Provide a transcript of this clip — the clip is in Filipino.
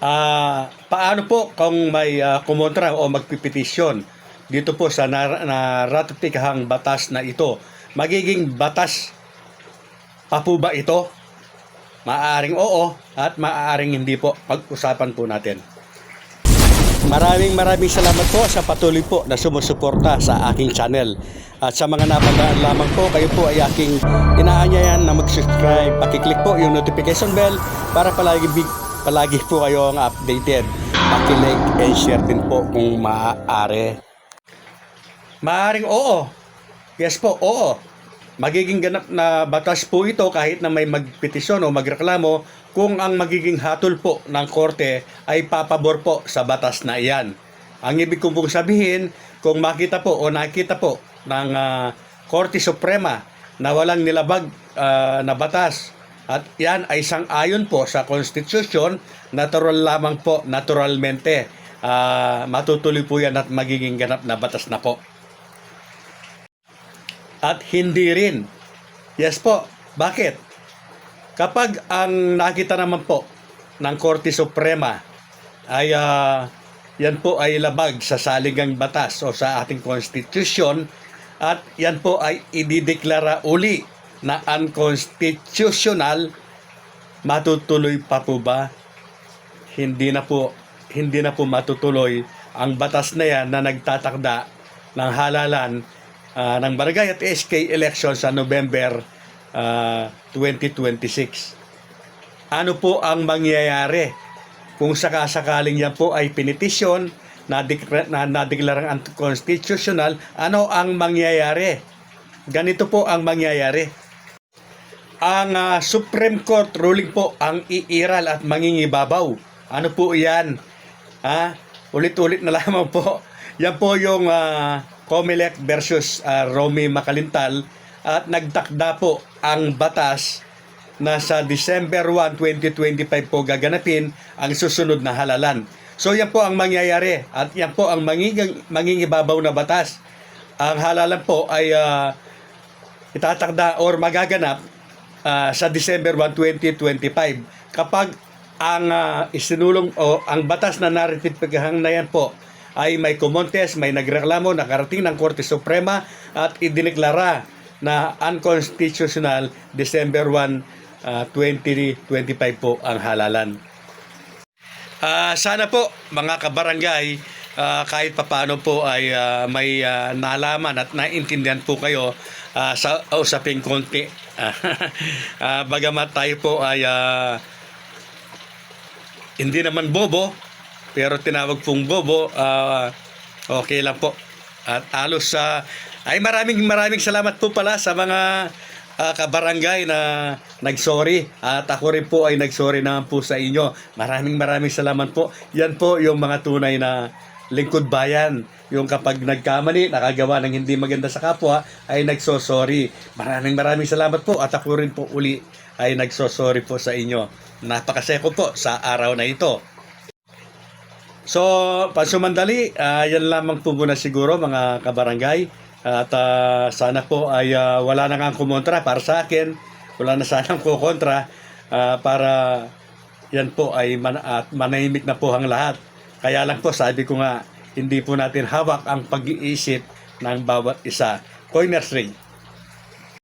Ah, paano po kung may ah, kumontra o magpipetisyon dito po sa nar- naratikahang batas na ito? Magiging batas pa po ba ito? Maaaring oo at maaaring hindi po. Pag-usapan po natin. Maraming maraming salamat po sa patuloy po na sumusuporta sa aking channel. At sa mga napadaan lamang po, kayo po ay aking inaanyayan na mag-subscribe. Pakiclick po yung notification bell para palagi, big- palagi po kayong updated. Pakilike and share din po kung maaari. Maaring oo. Yes po, oo. Magiging ganap na batas po ito kahit na may magpetisyon o magreklamo kung ang magiging hatol po ng korte ay papabor po sa batas na iyan. Ang ibig kong pong sabihin, kung makita po o nakita po ng ah, Korte Suprema na walang nilabag ah, na batas at yan ay sang-ayon po sa Constitution, natural lamang po, naturalmente, ah, matutuloy po yan at magiging ganap na batas na po at hindi rin. Yes po. Bakit? Kapag ang nakita naman po ng Korte Suprema ay ah, yan po ay labag sa saligang batas o sa ating konstitusyon at yan po ay idideklara uli na unconstitutional matutuloy pa po ba? Hindi na po hindi na po matutuloy ang batas na yan na nagtatakda ng halalan ah, ng barangay at SK election sa November ah, 2026. Ano po ang mangyayari kung sakasakaling yan po ay pinitisyon na, dekla- na nadeklarang unconstitutional, ano ang mangyayari? Ganito po ang mangyayari. Ang ah, Supreme Court ruling po ang iiral at mangingibabaw. Ano po yan? Ha? Ulit-ulit na lamang po. Yan po yung ah, Comelec versus ah, Romy Macalintal at nagtakda po ang batas na sa December 1, 2025 po gaganapin ang susunod na halalan. So yan po ang mangyayari at yan po ang manginging, mangingibabaw na batas. Ang halalan po ay ah, itatakda or magaganap ah, sa December 1, 2025 kapag ang ah, isinulong o ang batas na naritipikahan na yan po ay may kumontes, may nagreklamo, nakarating ng Korte Suprema at idineklara na unconstitutional December 1, ah, 2025 po ang halalan. Ah, sana po mga kabarangay ah, kahit papaano po ay ah, may ah, nalaman at naintindihan po kayo ah, sa usaping konti. Ah, bagamat tayo po ay ah, hindi naman bobo pero tinawag pong bobo ah, okay lang po. At alos sa ay maraming maraming salamat po pala sa mga ah, kabarangay na nagsorry at ako rin po ay nagsorry naman po sa inyo. Maraming maraming salamat po. Yan po yung mga tunay na lingkod bayan. Yung kapag nagkamali, nakagawa ng hindi maganda sa kapwa, ay nagsosorry. Maraming maraming salamat po at ako rin po uli ay nagsosorry po sa inyo. Napakasaya ko po sa araw na ito. So, pansumandali, ah, yan lamang po muna siguro mga kabarangay. At ah, sana po ay ah, wala na nga kumontra para sa akin. Wala na sanang kukontra ah, para yan po ay man- at manahimik na po ang lahat. Kaya lang po sabi ko nga, hindi po natin hawak ang pag-iisip ng bawat isa. Coiners Ring.